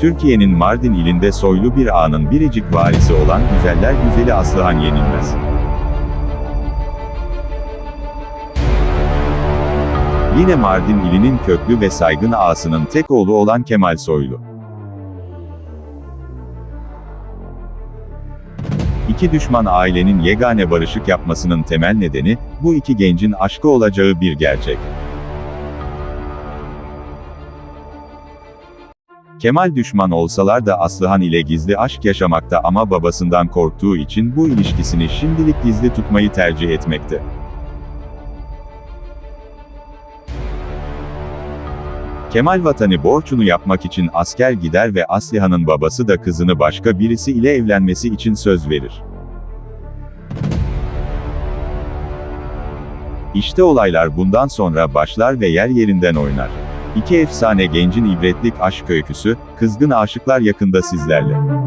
Türkiye'nin Mardin ilinde soylu bir ağanın biricik varisi olan güzeller güzeli Aslıhan Yenilmez. Yine Mardin ilinin köklü ve saygın ağasının tek oğlu olan Kemal Soylu. İki düşman ailenin yegane barışık yapmasının temel nedeni, bu iki gencin aşkı olacağı bir gerçek. Kemal düşman olsalar da Aslıhan ile gizli aşk yaşamakta ama babasından korktuğu için bu ilişkisini şimdilik gizli tutmayı tercih etmekte. Kemal vatanı borçunu yapmak için asker gider ve Aslıhan'ın babası da kızını başka birisi ile evlenmesi için söz verir. İşte olaylar bundan sonra başlar ve yer yerinden oynar. İki efsane gencin ibretlik aşk öyküsü, kızgın aşıklar yakında sizlerle.